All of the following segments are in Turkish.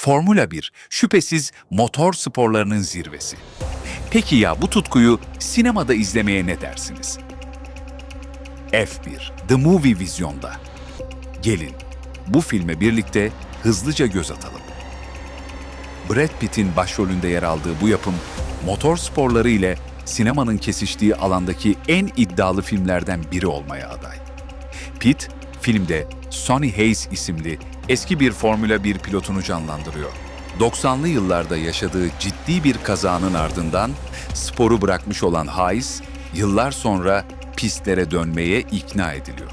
Formula 1 şüphesiz motor sporlarının zirvesi. Peki ya bu tutkuyu sinemada izlemeye ne dersiniz? F1 The Movie Vizyon'da. Gelin bu filme birlikte hızlıca göz atalım. Brad Pitt'in başrolünde yer aldığı bu yapım, motor sporları ile sinemanın kesiştiği alandaki en iddialı filmlerden biri olmaya aday. Pitt, filmde Sonny Hayes isimli eski bir Formula 1 pilotunu canlandırıyor. 90'lı yıllarda yaşadığı ciddi bir kazanın ardından sporu bırakmış olan Hayes, yıllar sonra pistlere dönmeye ikna ediliyor.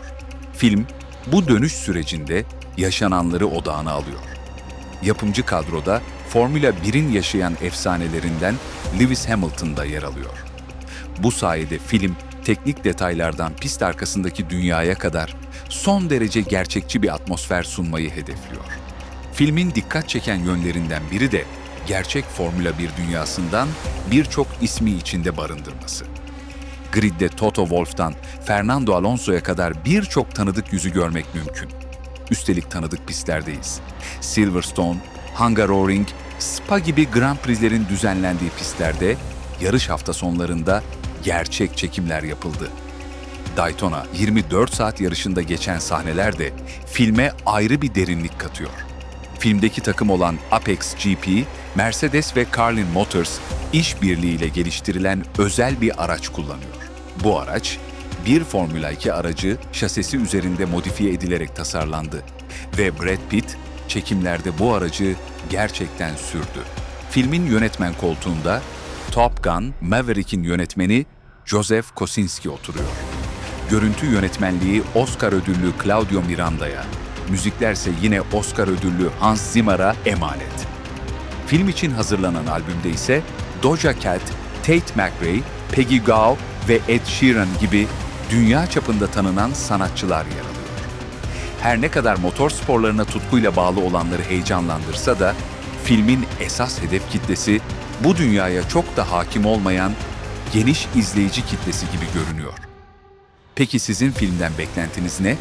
Film, bu dönüş sürecinde yaşananları odağına alıyor. Yapımcı kadroda Formula 1'in yaşayan efsanelerinden Lewis Hamilton da yer alıyor. Bu sayede film teknik detaylardan pist arkasındaki dünyaya kadar son derece gerçekçi bir atmosfer sunmayı hedefliyor. Filmin dikkat çeken yönlerinden biri de gerçek Formula 1 dünyasından birçok ismi içinde barındırması. Grid'de Toto Wolff'tan Fernando Alonso'ya kadar birçok tanıdık yüzü görmek mümkün. Üstelik tanıdık pistlerdeyiz. Silverstone, Hungaroring, Spa gibi Grand Prix'lerin düzenlendiği pistlerde yarış hafta sonlarında gerçek çekimler yapıldı. Daytona 24 saat yarışında geçen sahneler de filme ayrı bir derinlik katıyor. Filmdeki takım olan Apex GP, Mercedes ve Carlin Motors işbirliğiyle geliştirilen özel bir araç kullanıyor. Bu araç, bir Formula 2 aracı şasisi üzerinde modifiye edilerek tasarlandı ve Brad Pitt çekimlerde bu aracı gerçekten sürdü. Filmin yönetmen koltuğunda Top Gun Maverick'in yönetmeni Joseph Kosinski oturuyor. Görüntü yönetmenliği Oscar ödüllü Claudio Miranda'ya, müziklerse yine Oscar ödüllü Hans Zimmer'a emanet. Film için hazırlanan albümde ise Doja Cat, Tate McRae, Peggy Gao ve Ed Sheeran gibi dünya çapında tanınan sanatçılar yer alıyor. Her ne kadar motor sporlarına tutkuyla bağlı olanları heyecanlandırsa da filmin esas hedef kitlesi bu dünyaya çok da hakim olmayan geniş izleyici kitlesi gibi görünüyor. Peki sizin filmden beklentiniz ne?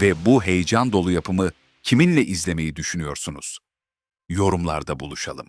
Ve bu heyecan dolu yapımı kiminle izlemeyi düşünüyorsunuz? Yorumlarda buluşalım.